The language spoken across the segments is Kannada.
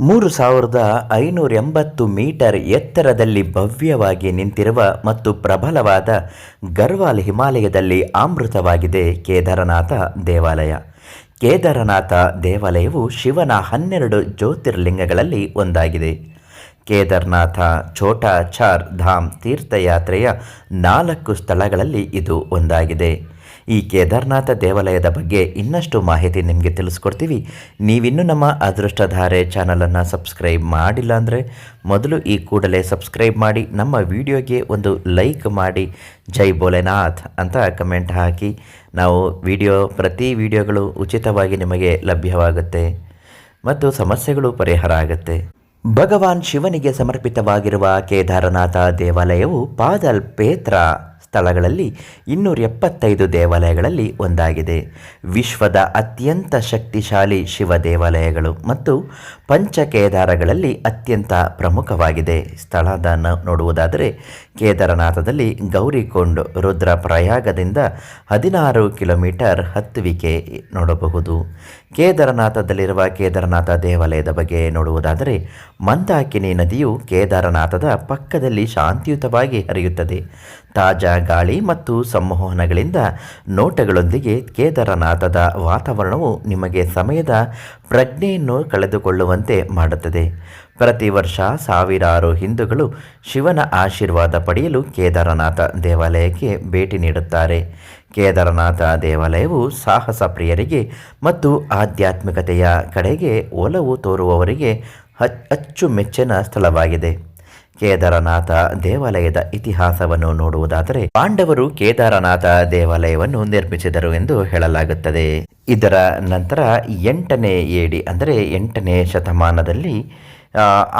ಮೂರು ಸಾವಿರದ ಐನೂರ ಎಂಬತ್ತು ಮೀಟರ್ ಎತ್ತರದಲ್ಲಿ ಭವ್ಯವಾಗಿ ನಿಂತಿರುವ ಮತ್ತು ಪ್ರಬಲವಾದ ಗರ್ವಾಲ್ ಹಿಮಾಲಯದಲ್ಲಿ ಆಮೃತವಾಗಿದೆ ಕೇದಾರನಾಥ ದೇವಾಲಯ. ಕೇದಾರನಾಥ ದೇವಾಲಯವು ಶಿವನ ಹನ್ನೆರಡು ಜ್ಯೋತಿರ್ಲಿಂಗಗಳಲ್ಲಿ ಒಂದಾಗಿದೆ. ಕೇದಾರ್ನಾಥ ಛೋಟಾ ಚಾರ್ ಧಾಮ್ ತೀರ್ಥಯಾತ್ರೆಯ ನಾಲ್ಕು ಸ್ಥಳಗಳಲ್ಲಿ ಇದು ಒಂದಾಗಿದೆ. ಈ ಕೇದಾರ್ನಾಥ ದೇವಾಲಯದ ಬಗ್ಗೆ ಇನ್ನಷ್ಟು ಮಾಹಿತಿ ನಿಮಗೆ ತಿಳಿಸ್ಕೊಡ್ತೀವಿ. ನೀವಿನ್ನೂ ನಮ್ಮ ಅದೃಷ್ಟಧಾರೆ ಚಾನಲನ್ನು ಸಬ್ಸ್ಕ್ರೈಬ್ ಮಾಡಿಲ್ಲ ಅಂದರೆ ಮೊದಲು ಈ ಕೂಡಲೇ ಸಬ್ಸ್ಕ್ರೈಬ್ ಮಾಡಿ, ನಮ್ಮ ವಿಡಿಯೋಗೆ ಒಂದು ಲೈಕ್ ಮಾಡಿ, ಜೈ ಭೋಲೆನಾಥ್ ಅಂತ ಕಮೆಂಟ್ ಹಾಕಿ. ನಾವು ವಿಡಿಯೋ, ಪ್ರತಿ ವಿಡಿಯೋಗಳು ಉಚಿತವಾಗಿ ನಿಮಗೆ ಲಭ್ಯವಾಗುತ್ತೆ. ಮತ್ತು ಸಮಸ್ಯೆಗಳು ಪರಿಹಾರ ಆಗುತ್ತೆ. ಭಗವಾನ್ ಶಿವನಿಗೆ ಸಮರ್ಪಿತವಾಗಿರುವ ಕೇದಾರನಾಥ ದೇವಾಲಯವು ಪಾದಲ್ ಪೇತ್ರ. ಸ್ಥಳಗಳಲ್ಲಿ ಇನ್ನೂರ ಎಪ್ಪತ್ತೈದು ದೇವಾಲಯಗಳಲ್ಲಿ ಒಂದಾಗಿದೆ. ವಿಶ್ವದ ಅತ್ಯಂತ ಶಕ್ತಿಶಾಲಿ ಶಿವ ದೇವಾಲಯಗಳು ಮತ್ತು ಪಂಚಕೇದಾರಗಳಲ್ಲಿ ಅತ್ಯಂತ ಪ್ರಮುಖವಾಗಿದೆ. ಸ್ಥಳದ ನೋಡುವುದಾದರೆ ಕೇದಾರನಾಥದಲ್ಲಿ ಗೌರಿಕೊಂಡ್ ರುದ್ರಪ್ರಯಾಗದಿಂದ ಹದಿನಾರು ಕಿಲೋಮೀಟರ್ ಹತ್ತುವಿಕೆ ನೋಡಬಹುದು. ಕೇದಾರನಾಥದಲ್ಲಿರುವ ಕೇದಾರನಾಥ ದೇವಾಲಯದ ಬಗ್ಗೆ ನೋಡುವುದಾದರೆ ಮಂದಾಕಿನಿ ನದಿಯು ಕೇದಾರನಾಥದ ಪಕ್ಕದಲ್ಲಿ ಶಾಂತಿಯುತವಾಗಿ ಹರಿಯುತ್ತದೆ. ತಾಜಾ ಗಾಳಿ ಮತ್ತು ಸಂವಹನಗಳಿಂದ ನೋಟಗಳೊಂದಿಗೆ ಕೇದಾರನಾಥದ ವಾತಾವರಣವು ನಿಮಗೆ ಸಮಯದ ಪ್ರಜ್ಞೆಯನ್ನು ಕಳೆದುಕೊಳ್ಳುವಂತೆ ಮಾಡುತ್ತದೆ. ಪ್ರತಿ ವರ್ಷ ಸಾವಿರಾರು ಹಿಂದೂಗಳು ಶಿವನ ಆಶೀರ್ವಾದ ಪಡೆಯಲು ಕೇದಾರನಾಥ ದೇವಾಲಯಕ್ಕೆ ಭೇಟಿ ನೀಡುತ್ತಾರೆ. ಕೇದಾರನಾಥ ದೇವಾಲಯವು ಸಾಹಸ ಪ್ರಿಯರಿಗೆ ಮತ್ತು ಆಧ್ಯಾತ್ಮಿಕತೆಯ ಕಡೆಗೆ ಒಲವು ತೋರುವವರಿಗೆ ಅಚ್ಚು ಅಚ್ಚುಮೆಚ್ಚಿನ ಸ್ಥಳವಾಗಿದೆ. ಕೇದಾರನಾಥ ದೇವಾಲಯದ ಇತಿಹಾಸವನ್ನು ನೋಡುವುದಾದರೆ ಪಾಂಡವರು ಕೇದಾರನಾಥ ದೇವಾಲಯವನ್ನು ನಿರ್ಮಿಸಿದರು ಎಂದು ಹೇಳಲಾಗುತ್ತದೆ. ಇದರ ನಂತರ ಎಂಟನೇ ಏಡಿ ಅಂದರೆ ಎಂಟನೇ ಶತಮಾನದಲ್ಲಿ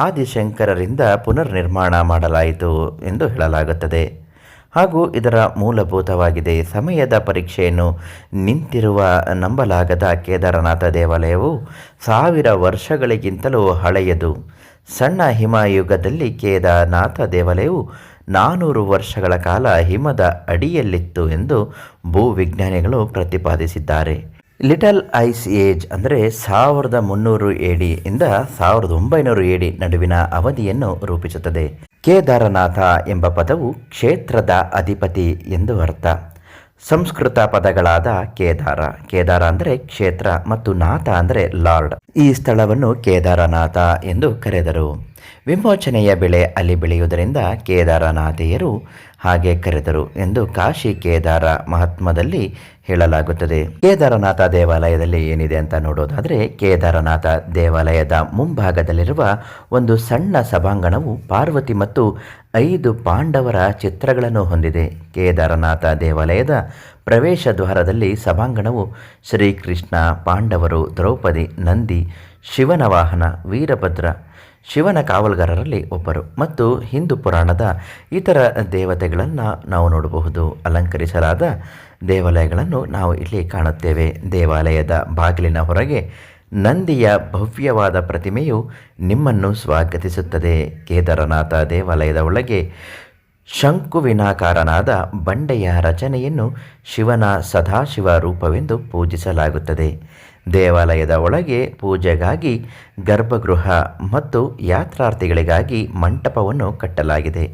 ಆದಿಶಂಕರರಿಂದ ಪುನರ್ನಿರ್ಮಾಣ ಮಾಡಲಾಯಿತು ಎಂದು ಹೇಳಲಾಗುತ್ತದೆ. ಹಾಗೂ ಇದರ ಮೂಲಭೂತವಾಗಿದೆ. ಸಮಯದ ಪರೀಕ್ಷೆಯನ್ನು ನಿಂತಿರುವ ನಂಬಲಾಗದ ಕೇದಾರನಾಥ ದೇವಾಲಯವು ಸಾವಿರ ವರ್ಷಗಳಿಗಿಂತಲೂ ಹಳೆಯದು. ಸಣ್ಣ ಹಿಮಯುಗದಲ್ಲಿ ಕೇದಾರನಾಥ ದೇವಾಲಯವು ನಾನೂರು ವರ್ಷಗಳ ಕಾಲ ಹಿಮದ ಅಡಿಯಲ್ಲಿತ್ತು ಎಂದು ಭೂವಿಜ್ಞಾನಿಗಳು ಪ್ರತಿಪಾದಿಸಿದ್ದಾರೆ. ಲಿಟಲ್ ಐಸ್ ಏಜ್ ಅಂದರೆ ಸಾವಿರದ ಮುನ್ನೂರು ಇಂದ ಸಾವಿರದ ಒಂಬೈನೂರು ಎಡಿ ನಡುವಿನ ಅವಧಿಯನ್ನು ರೂಪಿಸುತ್ತದೆ. ಕೇದಾರನಾಥ ಎಂಬ ಪದವು ಕ್ಷೇತ್ರದ ಅಧಿಪತಿ ಎಂದು ಅರ್ಥ. ಸಂಸ್ಕೃತ ಪದಗಳಾದ ಕೇದಾರ ಕೇದಾರ ಅಂದರೆ ಕ್ಷೇತ್ರ ಮತ್ತು ನಾಥ ಅಂದರೆ ಲಾರ್ಡ್. ಈ ಸ್ಥಳವನ್ನು ಕೇದಾರನಾಥ ಎಂದು ಕರೆದರು. ವಿಮೋಚನೆಯ ಬೆಳೆ ಅಲ್ಲಿ ಬೆಳೆಯುವುದರಿಂದ ಕೇದಾರನಾಥೆಯರು ಹಾಗೆ ಕರೆದರು ಎಂದು ಕಾಶಿ ಕೇದಾರ ಮಹಾತ್ಮದಲ್ಲಿ ಹೇಳಲಾಗುತ್ತದೆ. ಕೇದಾರನಾಥ ದೇವಾಲಯದಲ್ಲಿ ಏನಿದೆ ಅಂತ ನೋಡೋದಾದರೆ ಕೇದಾರನಾಥ ದೇವಾಲಯದ ಮುಂಭಾಗದಲ್ಲಿರುವ ಒಂದು ಸಣ್ಣ ಸಭಾಂಗಣವು ಪಾರ್ವತಿ ಮತ್ತು ಐದು ಪಾಂಡವರ ಚಿತ್ರಗಳನ್ನು ಹೊಂದಿದೆ. ಕೇದಾರನಾಥ ದೇವಾಲಯದ ಪ್ರವೇಶ ದ್ವಾರದಲ್ಲಿ ಸಭಾಂಗಣವು ಶ್ರೀಕೃಷ್ಣ, ಪಾಂಡವರು, ದ್ರೌಪದಿ, ನಂದಿ, ಶಿವನ ವಾಹನ, ವೀರಭದ್ರ, ಶಿವನ ಕಾವಲುಗಾರರಲ್ಲಿ ಒಬ್ಬರು ಮತ್ತು ಹಿಂದೂ ಪುರಾಣದ ಇತರ ದೇವತೆಗಳನ್ನು ನಾವು ನೋಡಬಹುದು. ಅಲಂಕರಿಸಲಾದ ದೇವಾಲಯಗಳನ್ನು ನಾವು ಇಲ್ಲಿ ಕಾಣುತ್ತೇವೆ. ದೇವಾಲಯದ ಬಾಗಿಲಿನ ಹೊರಗೆ ನಂದಿಯ ಭವ್ಯವಾದ ಪ್ರತಿಮೆಯು ನಿಮ್ಮನ್ನು ಸ್ವಾಗತಿಸುತ್ತದೆ. ಕೇದಾರನಾಥ ದೇವಾಲಯದ ಒಳಗೆ ಶಂಕುವಿನಾಕಾರನಾದ ಬಂಡೆಯ ರಚನೆಯನ್ನು ಶಿವನ ಸದಾಶಿವ ರೂಪವೆಂದು ಪೂಜಿಸಲಾಗುತ್ತದೆ. ದೇವಾಲಯದ ಒಳಗೆ ಪೂಜೆಗಾಗಿ ಗರ್ಭಗೃಹ ಮತ್ತು ಯಾತ್ರಾರ್ಥಿಗಳಿಗಾಗಿ ಮಂಟಪವನ್ನು ಕಟ್ಟಲಾಗಿದೆ.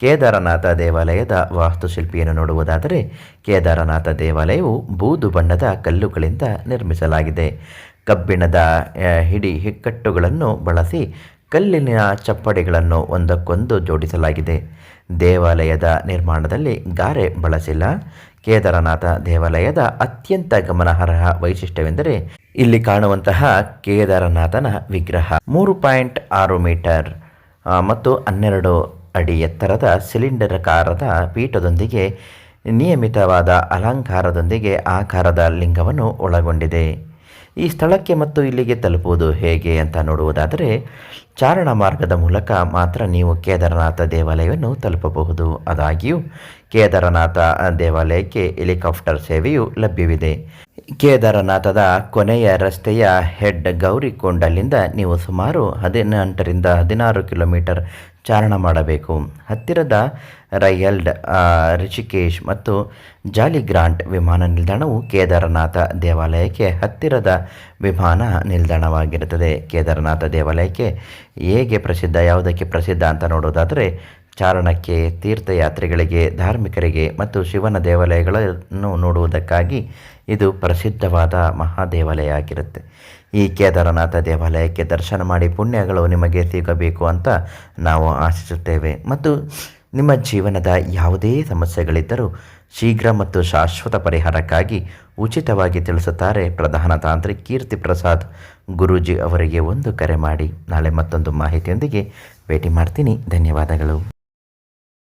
ಕೇದಾರನಾಥ ದೇವಾಲಯದ ವಾಸ್ತುಶಿಲ್ಪಿಯನ್ನು ನೋಡುವುದಾದರೆ ಕೇದಾರನಾಥ ದೇವಾಲಯವು ಬೂದು ಬಣ್ಣದ ಕಲ್ಲುಗಳಿಂದ ನಿರ್ಮಿಸಲಾಗಿದೆ. ಕಬ್ಬಿಣದ ಹಿಡಿ ಹಿಕ್ಕಟ್ಟುಗಳನ್ನು ಬಳಸಿ ಕಲ್ಲಿನ ಚಪ್ಪಡಿಗಳನ್ನು ಒಂದಕ್ಕೊಂದು ಜೋಡಿಸಲಾಗಿದೆ. ದೇವಾಲಯದ ನಿರ್ಮಾಣದಲ್ಲಿ ಗಾರೆ ಬಳಸಿಲ್ಲ. ಕೇದಾರನಾಥ ದೇವಾಲಯದ ಅತ್ಯಂತ ಗಮನಾರ್ಹ ವೈಶಿಷ್ಟ್ಯವೆಂದರೆ ಇಲ್ಲಿ ಕಾಣುವಂತಹ ಕೇದಾರನಾಥನ ವಿಗ್ರಹ. ಮೂರು ಪಾಯಿಂಟ್ ಆರು ಮೀಟರ್ ಮತ್ತು ಹನ್ನೆರಡು ಅಡಿ ಎತ್ತರದ ಸಿಲಿಂಡರ್ ಕಾರದ ಪೀಠದೊಂದಿಗೆ ನಿಯಮಿತವಾದ ಅಲಂಕಾರದೊಂದಿಗೆ ಆಕಾರದ ಲಿಂಗವನ್ನು ಒಳಗೊಂಡಿದೆ. ಈ ಸ್ಥಳಕ್ಕೆ ಮತ್ತು ಇಲ್ಲಿಗೆ ತಲುಪುವುದು ಹೇಗೆ ಅಂತ ನೋಡುವುದಾದರೆ, ಚಾರಣ ಮಾರ್ಗದ ಮೂಲಕ ಮಾತ್ರ ನೀವು ಕೇದಾರನಾಥ ದೇವಾಲಯವನ್ನು ತಲುಪಬಹುದು. ಆದಾಗ್ಯೂ, ಕೇದಾರನಾಥ ದೇವಾಲಯಕ್ಕೆ ಹೆಲಿಕಾಪ್ಟರ್ ಸೇವೆಯೂ ಲಭ್ಯವಿದೆ. ಕೇದಾರನಾಥದ ಕೊನೆಯ ರಸ್ತೆಯ ಹೆಡ್ ಗೌರಿಕೊಂಡಲ್ಲಿಂದ ನೀವು ಸುಮಾರು ಹದಿನೆಂಟರಿಂದ ಹದಿನಾರು ಕಿಲೋಮೀಟರ್ ಚಾರಣ ಮಾಡಬೇಕು. ಹತ್ತಿರದ ರೈಯಲ್ಡ್ ರಿಷಿಕೇಶ್ ಮತ್ತು ಜಾಲಿಗ್ರಾಂಟ್ ವಿಮಾನ ನಿಲ್ದಾಣವು ಕೇದಾರನಾಥ ದೇವಾಲಯಕ್ಕೆ ಹತ್ತಿರದ ವಿಮಾನ ನಿಲ್ದಾಣವಾಗಿರುತ್ತದೆ. ಕೇದಾರನಾಥ ದೇವಾಲಯಕ್ಕೆ ಹೇಗೆ ಪ್ರಸಿದ್ಧ, ಯಾವುದಕ್ಕೆ ಪ್ರಸಿದ್ಧ ಅಂತ ನೋಡೋದಾದರೆ, ಚಾರಣಕ್ಕೆ ತೀರ್ಥಯಾತ್ರಿಗಳಿಗೆ, ಧಾರ್ಮಿಕರಿಗೆ ಮತ್ತು ಶಿವನ ದೇವಾಲಯಗಳನ್ನು ನೋಡುವುದಕ್ಕಾಗಿ ಇದು ಪ್ರಸಿದ್ಧವಾದ ಮಹಾದೇವಾಲಯ ಆಗಿರುತ್ತೆ. ಈ ಕೇದಾರನಾಥ ದೇವಾಲಯಕ್ಕೆ ದರ್ಶನ ಮಾಡಿ ಪುಣ್ಯಗಳು ನಿಮಗೆ ಸಿಗಬೇಕು ಅಂತ ನಾವು ಆಶಿಸುತ್ತೇವೆ. ಮತ್ತು ನಿಮ್ಮ ಜೀವನದ ಯಾವುದೇ ಸಮಸ್ಯೆಗಳಿದ್ದರೂ ಶೀಘ್ರ ಮತ್ತು ಶಾಶ್ವತ ಪರಿಹಾರಕ್ಕಾಗಿ ಉಚಿತವಾಗಿ ತಿಳಿಸುತ್ತಾರೆ ಪ್ರಧಾನ ತಾಂತ್ರಿಕ್ ಕೀರ್ತಿ ಪ್ರಸಾದ್. ಗುರೂಜಿ ಅವರಿಗೆ ಒಂದು ಕರೆ ಮಾಡಿ. ನಾಳೆ ಮತ್ತೊಂದು ಮಾಹಿತಿಯೊಂದಿಗೆ ಭೇಟಿ ಮಾಡ್ತೀನಿ. ಧನ್ಯವಾದಗಳು.